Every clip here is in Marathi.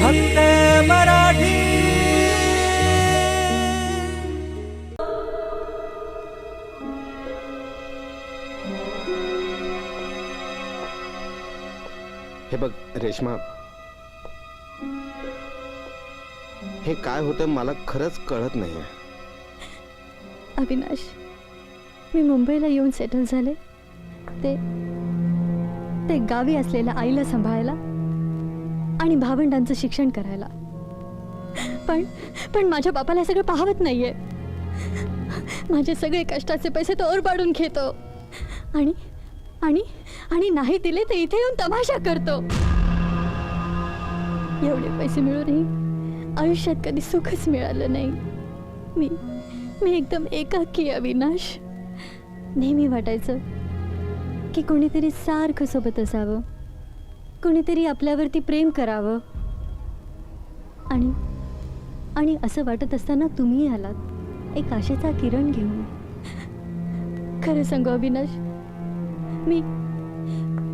फक्त मराठी. हे बघ रेश्मा. हे काय होतं मला खरंच कळत नाहीये. अविनाश मी मुंबईला येऊन सेटल झाले. ते ते गावी असलेल्या आईला सांभाळायला आणि भावंडांचं शिक्षण करायला. पण पण माझ्या बापाला सगळं पाहवत नाहीये. माझे सगळे कष्टाचे पैसे तो ओर पाडून घेतो. आणि आणि आणि नाही दिले तर इथे येऊन तमाशा करतो. एवढे पैसे मिळूनही आयुष्यात कधी सुखच मिळालं नाही. मी मी एकदम एकाकी अविनाश. नेहमी वाटायचं की कोणीतरी सारखं सोबत असावं. कोणीतरी आपल्यावरती प्रेम करावं. आणि आणि असं वाटत असताना तुम्ही आलात एक आशेचा किरण घेऊन. खरं सांगू अविनाश मी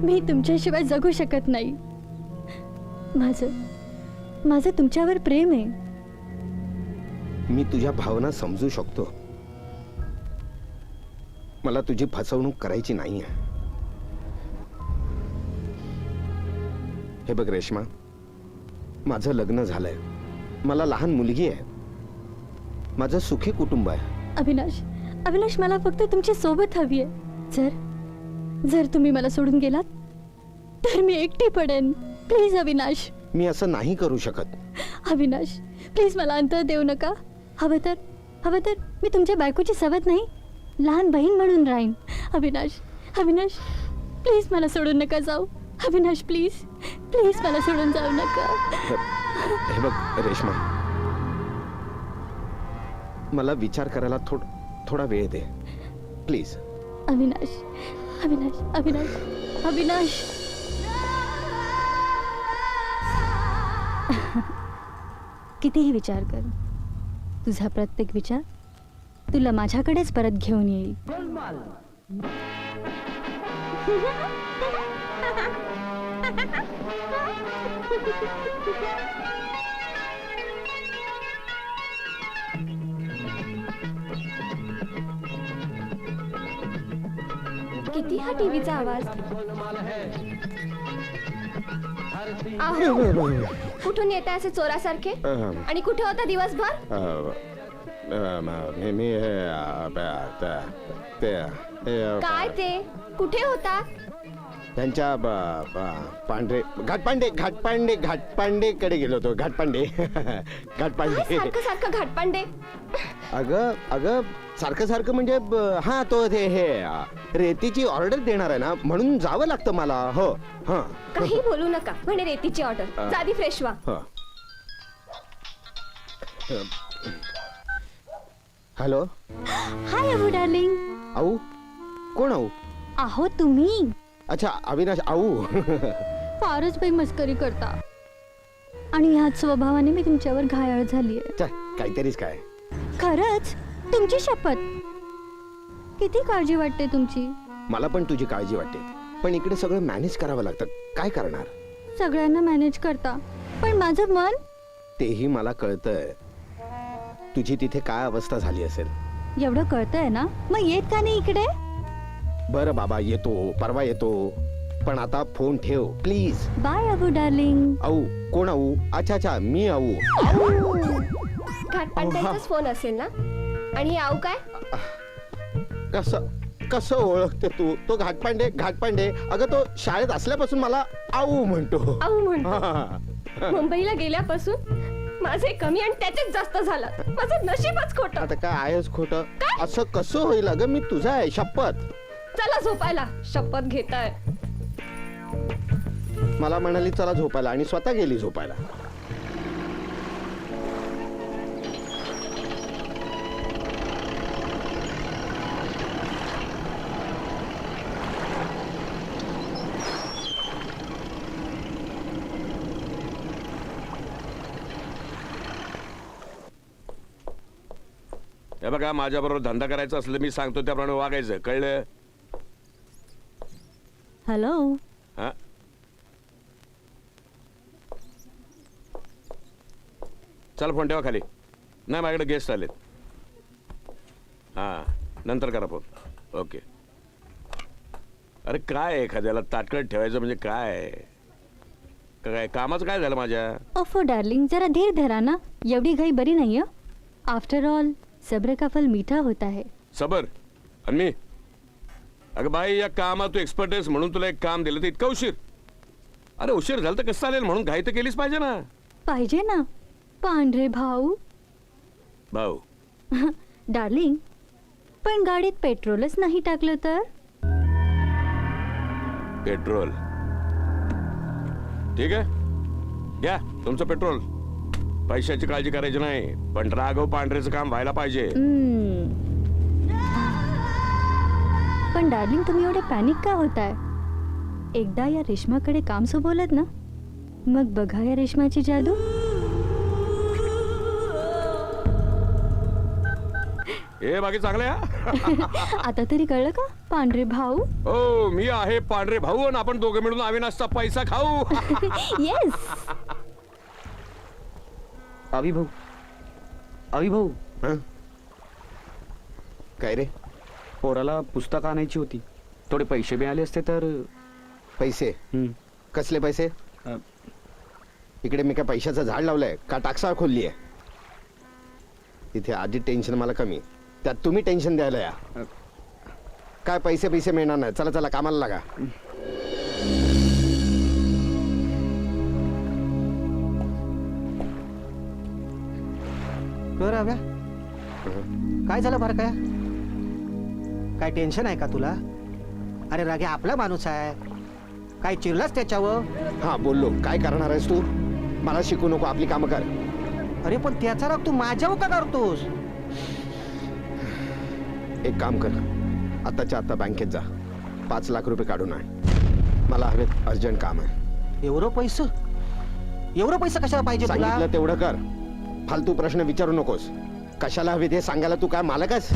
मी तुमच्याशिवाय जगू शकत नाही. माझं माझं तुमच्यावर प्रेम आहे. मी तुझ्या भावना समजू शकतो. मला तुझी फसवणूक करायची नाही आहे हे बघ रेश्मा माझं लग्न झालंय. मला लहान मुलगी आहे. माझं सुखी कुटुंब आहे. अविनाश अविनाश मला फक्त तुमची सोबत हवी आहे. जर जर तुम्ही मला सोडून गेलात तर मी एकटी पडेन. प्लीज अविनाश. मी असं नाही करू शकत. अविनाश प्लीज मला अंतर देऊ नका. हवं तर हवं तर मी तुमच्या बायकोची सवत नाही. लहान बहीण म्हणून राहीन. अविनाश अविनाश प्लीज मला सोडून नका जाऊ. अविनाश प्लीज प्लीज मला सोडून जाऊ नका. हे बघ रेश्मा. मला विचार करायला थोड थोडा वेळ दे. प्लीज. अविनाश अविनाश अविनाश अविनाश. कितीही विचार कर. तुझा प्रत्येक विचार तुला माझ्याकडेच परत घेऊन येईल. किती हा टीव्हीचा आवाज? आहो कुठून येत असे चोरासारखे? अहं. आणि कुठे होता दिवसभर? म- मी काय ते? कुठे होता? त्यांच्या ब- ब- पांढरे घाटपांडे घाटपांडे घाटपांडेकडे गेलो होतो घाटपांडे. घाटपांडे. सारखं सारखं घाटपांडे. अगं अगं सारखं सारखं म्हणजे ब- हा तो ते हे अ, रेतीची ऑर्डर देणार आहे ना म्हणून जावं लागतं मला हो हा. काही बोलू नका म्हणे रेतीची ऑर्डर. साधी फ्रेश व्हा हो. हॅलो. Hi Abu darling. आऊ कोण आऊ? आहो तुम्ही. अच्छा अविनाश आऊ. फारच बाई मस्करी करता. आणि ह्याच स्वभावाने मी तुमच्यावर घायाळ झालीये. चा, काहीतरीच काय. खरंच? तुमची शपथ. किती काळजी वाटते तुमची? मला पण तुझी काळजी वाटते. पण इकडे सगळं मॅनेज करावं लागतं. काय करणार? सगळ्यांना मॅनेज करता. पण माझं मन? तेही मला कळतंय. तुझी तिथे काय अवस्था झाली असेल? एवढं कळतंय ना? मग येत का नाही इकडे? बरं बाबा येतो. परवा येतो. पण आता फोन ठेव प्लीज. Bye Abu darling. आऊ कोण आऊ अच्छा अच्छा मी आऊ घाटपांड्यांचाच फोन असेल ना? आणि आऊ काय? कसं कसं ओळखते तू? तो घाटपांडे घाटपांडे अगं तो शाळेत असल्यापासून मला आऊ म्हणतो. आऊ म्हणतो. हा. मुंबईला गेल्यापासून माझे कमी आणि त्याचेच जास्त झालं. माझं नशीबच खोट. आता काय आहेच खोट? असं कसं होईल? अगं मी तुझा आहे शपथ. चला झोपायला. शपथ घेताय. मला म्हणाली चला झोपायला. आणि स्वतः गेली झोपायला. हे बघा माझ्या बरोबर धंदा करायचा असलं मी सांगतो त्याप्रमाणे वागायचं. कळलं? हॅलो हा चल फोन ठेवा खाली. नाही माझ्याकडे गेस्ट आलेत. हां नंतर करा फोन ओके अरे काय आहे एखाद्याला ताटकळत ठेवायचं म्हणजे काय? काय कामाचं काय झालं माझ्या? ओफो डार्लिंग जरा धीर धरा ना. एवढी घाई बरी नाही आफ्टर ऑल सब्र का फल मीठा होता है. सबर. आणि मी? अगं बाई या कामात तू एक्सपर्ट आहेस म्हणून तुला एक काम दिलं तर इतका उशीर. अरे उशीर झालं तर कसं चालेल म्हणून घाई तर केलीच पाहिजे ना. पाहिजे ना. पांढरे भाऊ. भाऊ. डार्लिंग पण गाडीत पेट्रोलच नाही टाकलं तर? पेट्रोल. ठीक आहे. घ्या तुमचं पेट्रोल. पैशाची काळजी करायची नाही पण राघव पांढरेचं काम व्हायला पाहिजे. हम्म. पण डार्लिंग तुम्ही एवढे पॅनिक का होताय? एकदा या रेशमाकडे काम सोबवलत ना मग बघा या रेशमाची जादू. हे बाकी चांगलं आहे आता तरी कळलं का पांढरे भाऊ? हो मी आहे पांढरे भाऊ आणि आपण दोघे मिळून अविनाशचा पैसा खाऊ. येस अविभाऊ. अविभाऊ. हं? काय रे? पोराला पुस्तकं आणायची होती. थोडे पैसे मिळाले असते तर पैसे? हं, कसले पैसे? अ, इकडे मी काय पैशाचं झाड लावलंय? का टाकसाळ खोलली आहे इथे आधी टेन्शन मला कमी. त्यात तुम्ही टेन्शन द्यायला या. काय पैसे पैसे मिळणार नाही. चला चला कामाला लागा. कर हव्या काय झालं बरं काय काय टेन्शन आहे का तुला? अरे रागे आपला माणूस आहे. काय चिरलास त्याच्यावर? हा बोललो. काय करणार आहेस तू? मला शिकू नको आपली कामं कर. अरे पण त्याचा राग तू माझ्यावर का करतोस? एक काम कर. आताच्या आता बँकेत जा. पाच लाख रुपये काढून आण. मला हवेत अर्जंट काम आहे. एवढं पैसे? एवढं पैसे कशाला पाहिजे तुला? सांगितलं तेवढं कर. फालतू प्रश्न विचारू नकोस. कशाला हवे ते सांगायला तू काय मालकच?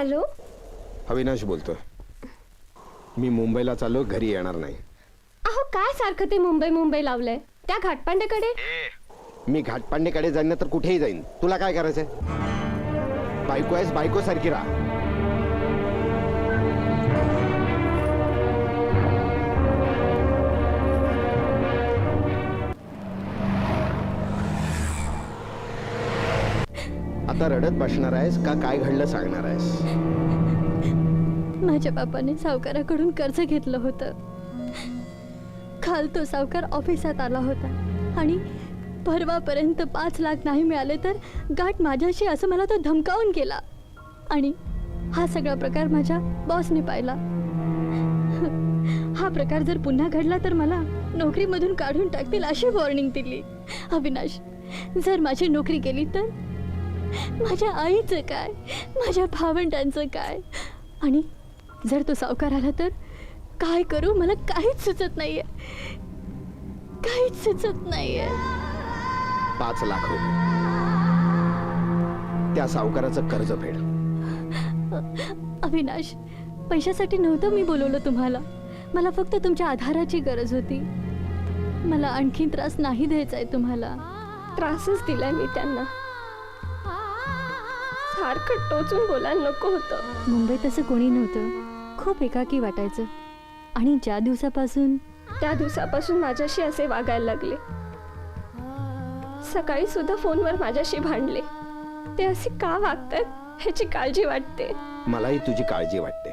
हॅलो? अविनाश बोलतोय. मी मुंबईला चाललो घरी येणार नाही. अहो काय सारखं ते मुंबई मुंबई लावलंय? त्या घाटपांड्याकडे मी घाटपांडेकडे जाईन ना तर कुठेही जाईन. तुला काय करायचंय? बायको आहेस बायको सारखी राहा. आता रडत बसणार आहेस का काय घडलं सांगणार आहेस? माझ्या बापाने सावकाराकडून कर्ज घेतलं होतं. काल तो सावकार ऑफिसात आला होता आणि परवापर्यंत पाच लाख नाही मिळाले तर गाठ माझ्याशी असं मला तो धमकावून केला आणि हा सगळा प्रकार माझ्या बॉसने पाहिला. हा प्रकार जर पुन्हा घडला तर मला नोकरीमधून काढून टाकतील अशी वॉर्निंग दिली. अविनाश जर माझी नोकरी गेली तर माझ्या आईचं काय? माझ्या भावंडांचं काय? आणि जर तो सावकार आला तर काय करू? मला काहीच सुचत नाहीये. काहीच सुचत नाहीये. पाच लाख रुपये. त्या सावकाराचं कर्ज फेड. अविनाश पैशासाठी नव्हतं मी बोलवलं तुम्हाला. मला फक्त तुमच्या आधाराची गरज होती. मला आणखी त्रास नाही द्यायचा आहे तुम्हाला. त्रासच दिलाय मी त्यांना. सारखं टोचून बोलायला नको होतं. मुंबईत असं कोणी नव्हतं. खूप एकाकी वाटायचं. आणि ज्या दिवसापासून त्या दिवसापासून माझ्याशी असे वागायला लागले. सकाळी सुद्धा फोनवर माझ्याशी भांडले. ते असे का वागतात ह्याची काळजी वाटते. मलाही तुझी काळजी वाटते.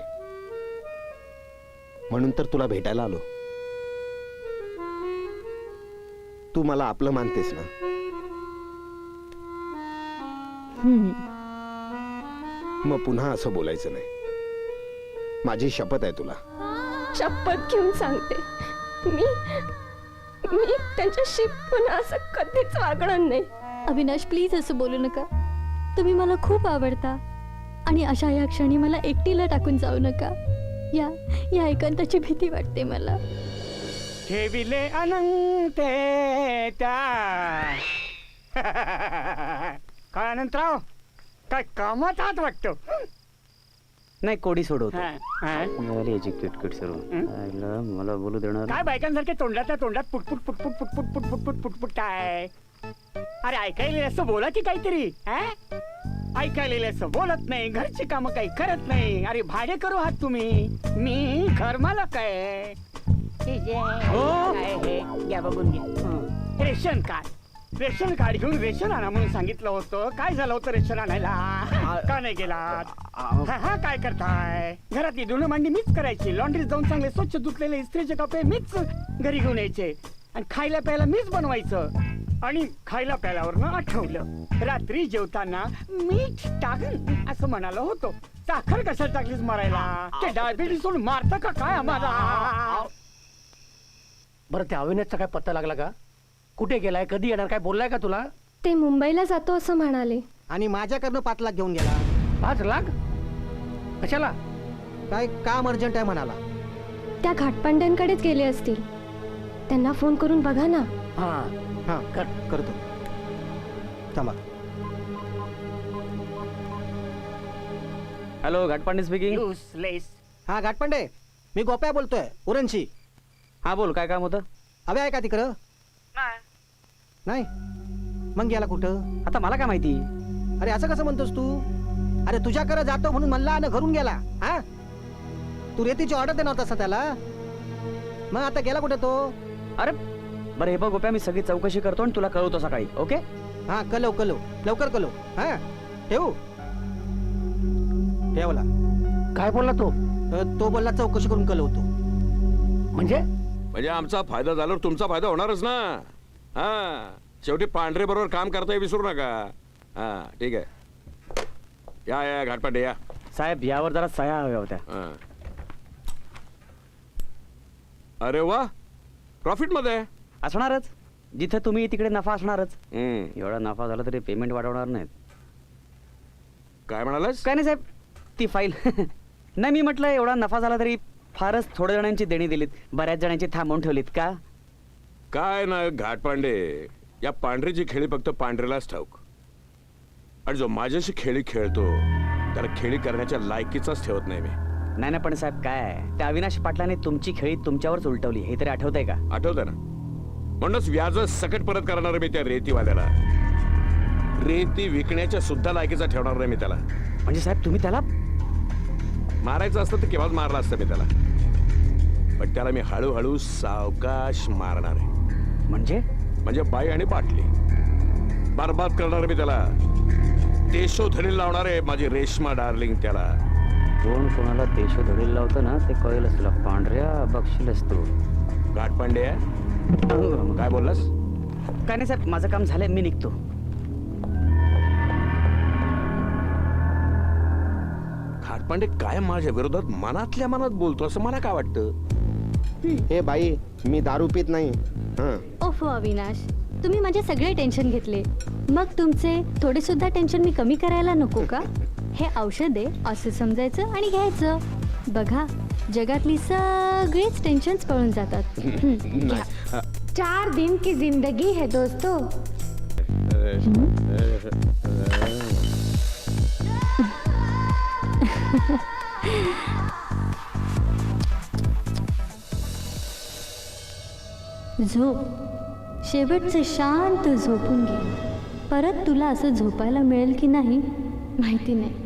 म्हणून तर तुला भेटायला आलो. तू मला आपलं मानतेस ना? हम्म, मग पुन्हा असं बोलायचं नाही. माझी शपथ आहे तुला. शपथ घेऊन सांगते. मी मी त्यांच्याशी पुन्हा असं कधीच वागणार नाही. अविनाश प्लीज असं बोलू नका. तुम्ही मला खूप आवडता. आणि अशा या क्षणी मला एकटीला टाकून जाऊ नका. या या एकांताची भीती वाटते मला. ठेविले अनंत त्या. काय अनंतराव? काय कामात आहात वाटतं? नाही कोडी सोडवतो. हा, हा. मिळाली याची किटकिट सर्व आईला मला बोलू देणार काय बायकांसारखे तोंडातल्या तोंडात पुटपुट पुटपुट पुटपुट पुटपुट पुटपुट पुटपुट काय? अरे ऐकायला असं बोला की काहीतरी हा? ऐकायला असं बोलत नाही घरची कामं काही करत नाही. अरे भाडे करू आहात तुम्ही? मी घर मालक आहे. हे जे काय हे, घ्या बघून घ्या. Ration card. रेशन कार्ड घेऊन रेशन आणा म्हणून सांगितलं होतं. काय झालं होतं रेशन आणायला? का नाही गेलात? हा हा, काय करताय? घरातली धुणं मांडी मीच करायची. लॉन्ड्रीत जाऊन चांगले स्वच्छ धुतलेले इस्त्रीचे कपडे मीच घरी घेऊन यायचे. आणि खायला प्यायला मीच बनवायचं. आणि खायला प्यायल्यावर आठवलं रात्री जेवताना मीठ टाकन असं म्हणालो होतो. साखर कशाला टाकलीच मारायला? ते डायबिटीस सोडून मारतं का काय आम्हाला? बरं त्या अविनाशचा काय पत्ता लागला का? कुठे गेलाय? कधी येणार? काय बोललाय का तुला? ते मुंबईला जातो असं म्हणाले. आणि माझ्याकडनं पाच लाख घेऊन गेला. पाच लाख? कशाला? काय काम अर्जंट आहे म्हणाला. त्या घाटपांड्यांकडेच गेले असतील. त्यांना फोन करून बघा ना. हा. हा कर. करतो. थांबा. हॅलो घाटपांडे स्पीकिंग युसलेस हा घाटपांडे मी गोप्या बोलतोय उरणशी. हा बोल काय काम होतं? हवे आहे का तिकडं? नाही. मग गेला कुठं? आता मला काय माहिती? अरे असं कसं म्हणतोस तू? अरे तुझ्याकडे जातो म्हणून म्हणला आणि घरून गेला हा? तू रेतीची ऑर्डर देणार होतास ना त्याला? मग आता गेला कुठे तो? अरे बरं हे बघ गोप्या मी सगळी चौकशी करतो आणि तुला कळवतो सकाळी ओके? हा कलव कलव लवकर कलव हा? ठेवू? ठेवला काय बोलला तो? अ, तो बोलला चौकशी करून कलवतो म्हणजे? म्हणजे आमचा फायदा झाल्यावर तुमचा फायदा होणारच ना. हा शेवटी पांढरे बरोबर काम करता विसरू नका. हा ठीक आहे. या या घाटपाटे या. साहेब यावर जरा सह्या हव्या होत्या. हा. अरे वा प्रॉफिटमध्ये? असणारच. जिथे तुम्ही तिकडे नफा असणारच. हम्म. एवढा नफा झाला तरी पेमेंट वाढवणार नाहीत. काय म्हणालास? काय नाही साहेब ती फाईल नाही मी म्हटलं एवढा नफा झाला तरी फारच थोड्या जणांची देणी दिलीत. बऱ्याच जणांची थांबवून ठेवलीत का? काय ना घाटपांडे या पांढरीची खेळी फक्त पांढरेलाच ठाऊक. आणि जो माझ्याशी खेळी खेळतो त्याला खेळी करण्याच्या लायकीचाच ठेवत नाही मी. नाही ना पण साहेब काय आहे? त्या अविनाश पाटलाने तुमची खेळी तुमच्यावरच उलटवली. हे तरी आठवतंय का? आठवतं ना. म्हणूनच व्याज सकट परत करणार मी त्या रेतीवाल्याला. रेती विकण्याच्या सुद्धा लायकीचा ठेवणार नाही मी त्याला. म्हणजे साहेब तुम्ही त्याला मारायचं असतं तर केव्हाच मारलं असतं मी त्याला. पण त्याला मी हळूहळू सावकाश मारणार आहे. म्हणजे? म्हणजे बाई आणि बाटली बरबाद करणार मी त्याला. देशोधडी लावणार आहे माझी रेशमा डार्लिंग त्याला. कोण कोणाला देश धडील लावतं ना ते कळेलच तुला पांढऱ्या बघशीलच तू. घाटपांडे काय बोललास? काय नाही साहेब माझं काम झालंय मी निघतो. घाटपांडे काय माझ्या विरोधात मनातल्या मनात बोलतो असं मला काय वाटतं? हे बाई मी दारू पित नाही. हा. ओफो अविनाश. तुम्ही माझे सगळे टेन्शन घेतले. मग तुमचे थोडे सुद्धा टेन्शन मी कमी करायला नको का? हे औषध आहे असं समजायचं आणि घ्यायचं. बघा जगातली सगळीच टेन्शन्स पळून जातात. हं, घ्या. चार दिन की जिंदगी है दोस्तों. झोप. शेवटचे शांत झोपून घे. परत तुला असं झोपायला मिळेल की नाही माहिती नाही.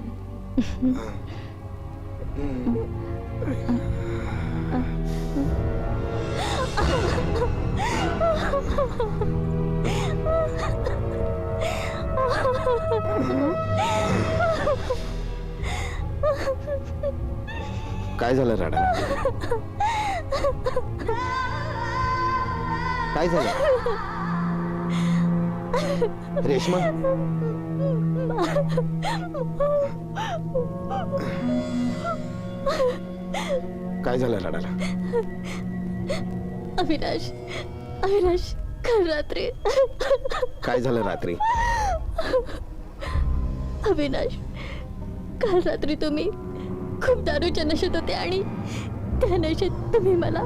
काय झालं राडा? काय झालं? रेश्मा? काय झालं रडायला? अविनाश अविनाश काल रात्री. काय झालं रात्री? अविनाश काल रात्री तुम्ही खूप दारूच्या नशेत होते आणि त्या नशेत तुम्ही मला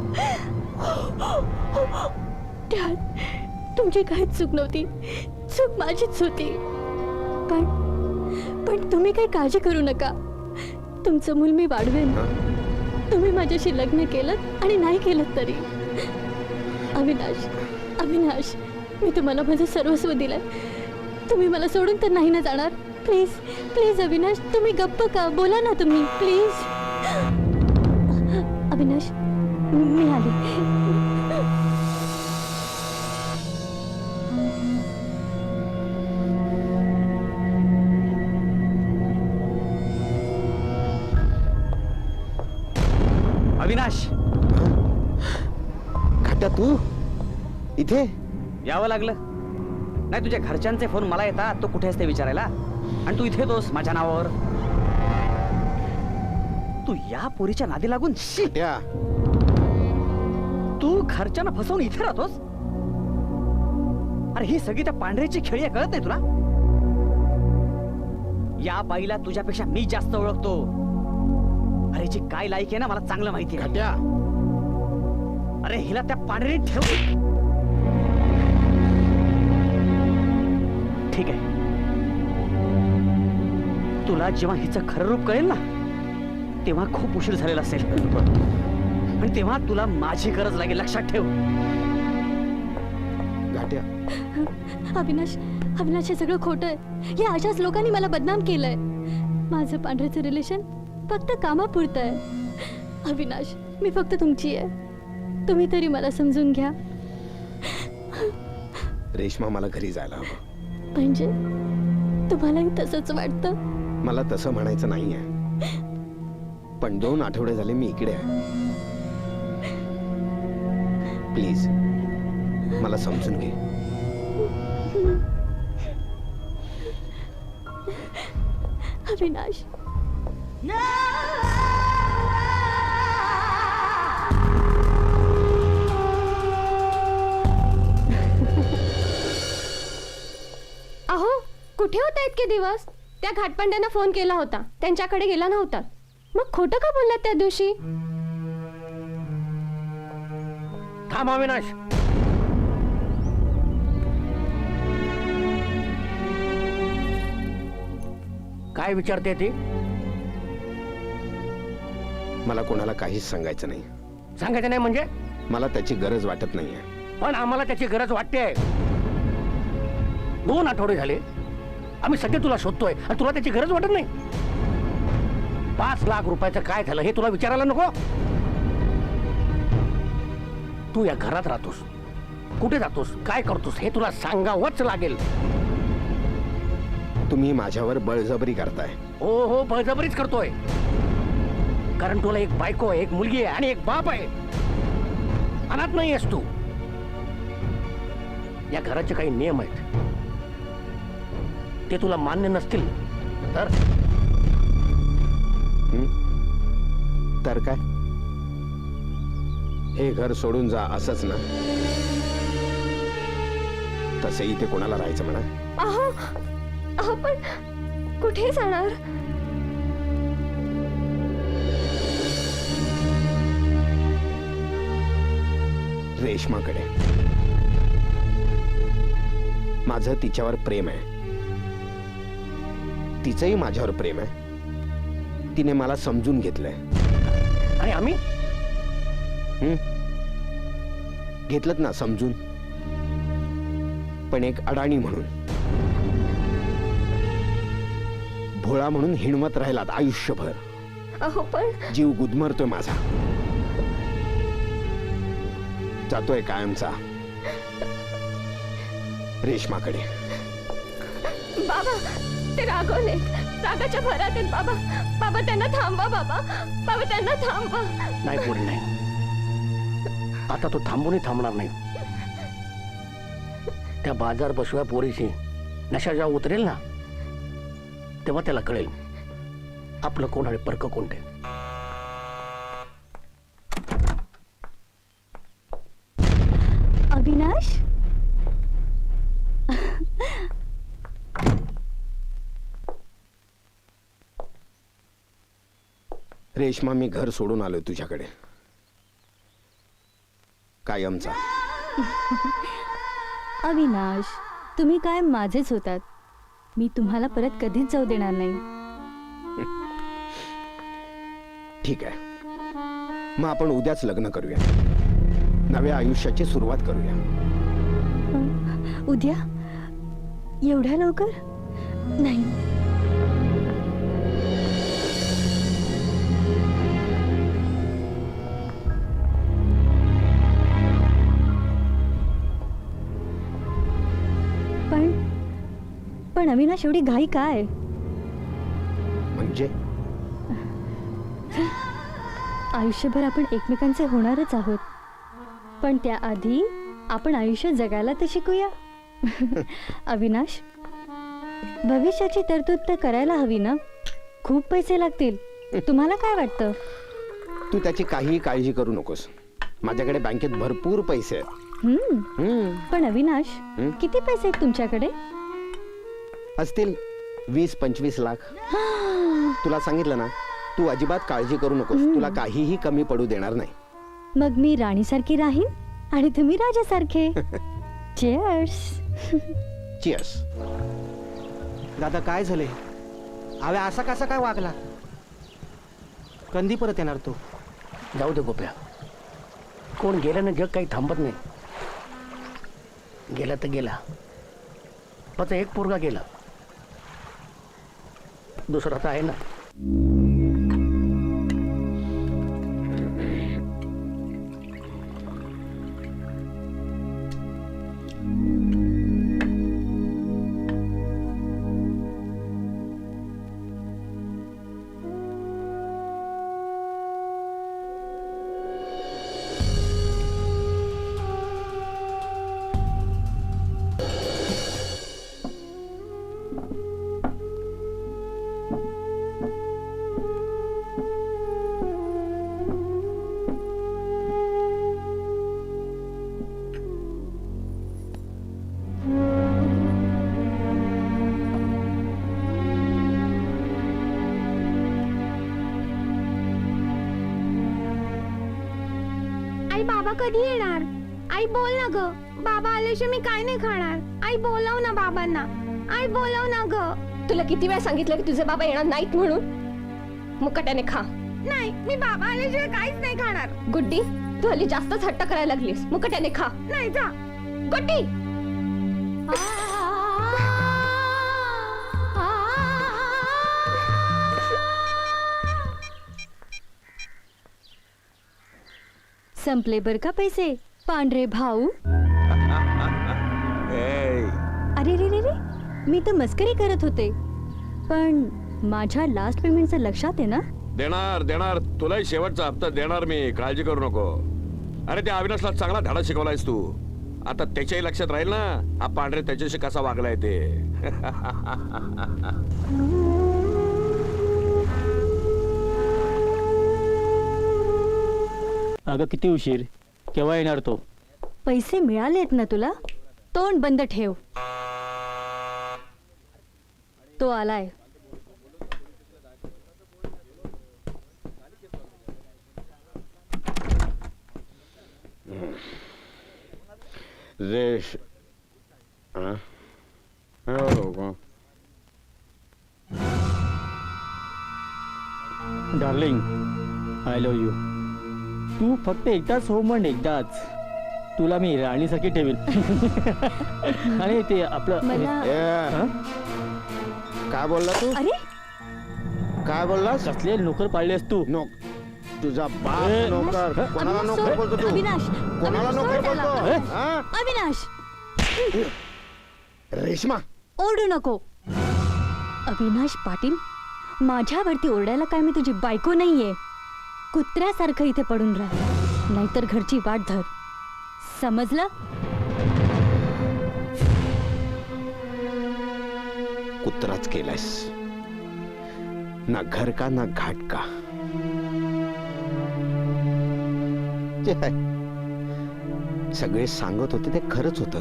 त्यात तुमची काहीच चूक नव्हती. चूक माझीच होती. पण पण तुम्ही काही काळजी करू नका. तुमचं मूल मी वाढवेन. तुम्ही माझ्याशी लग्न केलं आणि नाही केलं तरी. अविनाश अविनाश मी तुम्हाला माझं सर्वस्व दिलं तुम्ही मला सोडून तर नाही ना जाणार. प्लीज प्लीज अविनाश तुम्ही गप्प का? बोला ना तुम्ही प्लीज. तू? इथे? यावं लागलं. नाही तुझ्या घरच्यांचे फोन मला येतात. तू कुठे असते विचारायला? आणि तू इथे येतोस माझ्या नावावर. तू या पोरीच्या नादी लागून शी! घाट्या तू घरच्यांना फसवून इथे राहतोस? अरे ही सगळी त्या पांढऱ्याची खेळी आहे, कळत नाही तुला? या बाईला तुझ्यापेक्षा मी जास्त ओळखतो. अरे जी काय लायक आहे ना मला चांगलं माहिती आहे. घाट्या अरे हिला त्या पांढरी ठेव? ठीक आहे. तुला जेव्हा हिचं खरं रूप कळेल ना तेव्हा खूप उशीर झालेला असेल. आणि तेव्हा तुला माझी गरज लागेल. लक्षात ठेव. घाट्या. अविनाश अविनाश हे सगळं खोटं आहे. या अशाच लोकांनी मला बदनाम केलंय. माझं पांढऱ्याचं रिलेशन फक्त कामापुरतं आहे. अविनाश मी फक्त तुमची आहे. तुम्ही तरी मला समजून घ्या. रेश्मा मला घरी जायला हवं. म्हणजे? तुम्हालाही तसंच वाटतं? मला तसं म्हणायचं नाहीये. पण दोन आठवडे झाले मी इकडे आहे. प्लीज मला समजून घे. अविनाश. कुठे होता इतके दिवस? त्या घाटपांड्यांना फोन केला होता. त्यांच्याकडे गेला नव्हता. मग खोटं का बोललात त्या दिवशी? थांब अविनाश काय विचारते ती? मला कोणाला काहीच सांगायचं नाही. सांगायचं नाही म्हणजे? मला त्याची गरज वाटत नाहीये. पण आम्हाला त्याची गरज वाटते दोन आठवडे झाले. आम्ही सगळे तुला शोधतोय आणि तुला त्याची गरज वाटत नाही. पाच लाख रुपयाचं काय झालं हे तुला विचारायला नको. तू या घरात राहतोस. कुठे जातोस? काय करतोस? हे तुला सांगावंच लागेल. तुम्ही माझ्यावर बळजबरी करताय. हो हो बळजबरीच करतोय. कारण तुला एक बायको आहे एक मुलगी आहे आणि एक बाप आहे. अनाथ नाही आहेस तू. या घराचे काही नियम आहेत. ते तुला मान्य नसतील. तर? हं? तर काय? हे घर सोडून जा असंच ना. तसे इथे कोणाला राहायचं म्हणा? अहो अहो पण कुठे जाणार? रेशमाकडे. माझं तिच्यावर प्रेम आहे. तिचंही माझ्यावर प्रेम आहे. तिने मला समजून घेतलंय. आणि आम्ही? हं? घेतलं ना समजून. पण एक अडाणी म्हणून. भोळा म्हणून हिणवत राहिलात आयुष्यभर. अहो पण जीव गुदमरतोय माझा. जातोय कायमचा रेशमाकडे. बाबा ते रागवले. रागाच्या भरात आहेत बाबा बाबा त्यांना थांबवा बाबा. बाबा त्यांना थांबवा. नाही पुढे नाही आता तो थांबूनही थांबणार नाही. त्या बाजार बसव्या पोरीशी नशा जेव्हा उतरेल ना तेव्हा त्याला कळेल आपलं कोण आणि परक कोणते अविनाश रेश्मा मी घर सोडून आलोय तुझ्याकडे. कायमचा. अविनाश तुम्ही काय माझेच होतात. मी तुम्हाला परत कधीच जाऊ देणार नाही. ठीक आहे. मग आपण उद्याच लग्न करूया. नव्या आयुष्याची सुरुवात करूया. उद्या? एवढ्या लवकर? नाही. पण अविनाश एवढी घाई काय? म्हणजे? आयुष्यभर आपण एकमेकांचे होणारच आहोत. पण त्याआधी आपण आयुष्य जगायला तर शिकूया. अविनाश भविष्याची तरतूद तर करायला हवी ना? खूप पैसे लागतील. तुम्हाला काय वाटतं? तू त्याची काहीही काळजी करू नकोस. माझ्याकडे बँकेत भरपूर पैसे आहेत. हम्म, हम्म, पण अविनाश हं? किती पैसे आहेत तुमच्याकडे? असतील वीस पंचवीस लाख. तुला सांगितलं ना तू अजिबात काळजी करू नकोस. तुला काहीही कमी पडू देणार नाही. मग मी राणीसारखी राहीन आणि तुम्ही राजासारखे. चेअर्स चिअर्स दादा काय झाले हवे असा कसा काय वागला? कंदी परत येणार तो. जाऊ दे गोप्या. कोण गेल्यानं जग काही थांबत नाही. गेला तर गेला. फक्त एक पोरगा गेला. दुसरा तर आहे ना आई बाबा कधी येणार? आई बोल ना ग. बाबा आल्याशिवाय मी काय नाही खाणार. आई बोलव ना बाबांना. आई बोलव ना ग. तुला किती वेळा सांगितलं की तुझे बाबा येणार नाहीत म्हणून? मुकट्याने खा. नाही मी बाबा आल्याशिवाय काहीच नाही खाणार. गुड्डी तू हल्ली जास्तच हट्ट करायला लागलीस. मुकट्याने खा. नाही जा. गुड्डी! संपले बर का पैसे? पांढरे भाऊ. अरे रे रे रे. मी तर मस्करी करत होते. पण माझ्या लास्ट पेमेंटचं लक्षात आहे ना? देणार देणार. तुलाही शेवटचा हप्ता देणार मी. काळजी करू नको. अरे त्या अविनाशला चांगला धडा शिकवलायस तू. आता त्याच्याही लक्षात राहील ना हा पांढरे त्याच्याशी कसा वागलाय ते. अगं किती उशीर. केव्हा येणार तो? पैसे मिळालेत ना तुला? तोंड बंद ठेव. तो आलाय. रेश. हा? हो का? डार्लिंग आय लव्ह यू तू फक्त एकदाच हो म्हण एकदाच. तुला मी राणीसारखी ठेवील. आणि ते आपलं मला ए, हं? काय बोलला तू? अरे! काय बोललास? कसले नोकर पाळलेस तू? नोक तुझा बाप ए, नोकर. कोणाला अविनाश, नोकर सोड. बोलतो तू? अविनाश कोणाला अविनाश, नोकर सोड त्याला. बोलतो? हा? अविनाश. रेश्मा. ओरडू नको. अविनाश पाटील माझ्यावरती ओरडायला काय मी तुझी बायको नाहीये? कुत्र्यासारखं इथे पडून राह. नाहीतर घरची वाट धर. समजलं? कुत्राच केलायस? ना घर का ना घाट का? जे. सगळे सांगत होते ते खरंच होत.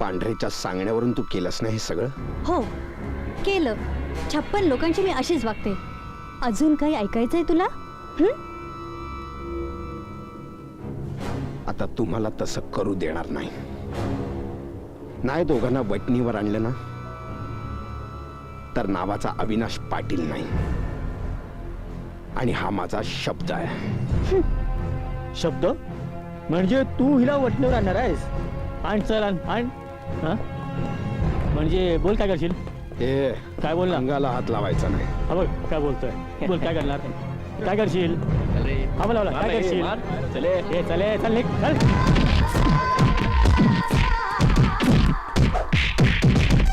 पांढरेच्या सांगण्यावरून तू केलंस ना हे सगळं? हो. केलं. छप्पन लोकांची मी अशीच वागते. अजून काही ऐकायचंय तुला? हं? आता तुम्हाला तसं करू देणार नाही. नाही दोघांना वटणीवर आणलं ना तर नावाचा अविनाश पाटील नाही. आणि हा माझा शब्द आहे. शब्द? म्हणजे तू हिला वटणीवर आणणार आहेस? आण चल आण आण. हा? म्हणजे बोल काय करशील? ए काय बोल ना अंगाला हात लावायचा नाही. हा बघ काय बोलतोय? बोल काय करणार? काय करशील? हा बोला बोला, काय करशील? ए चले चल निघ, चल.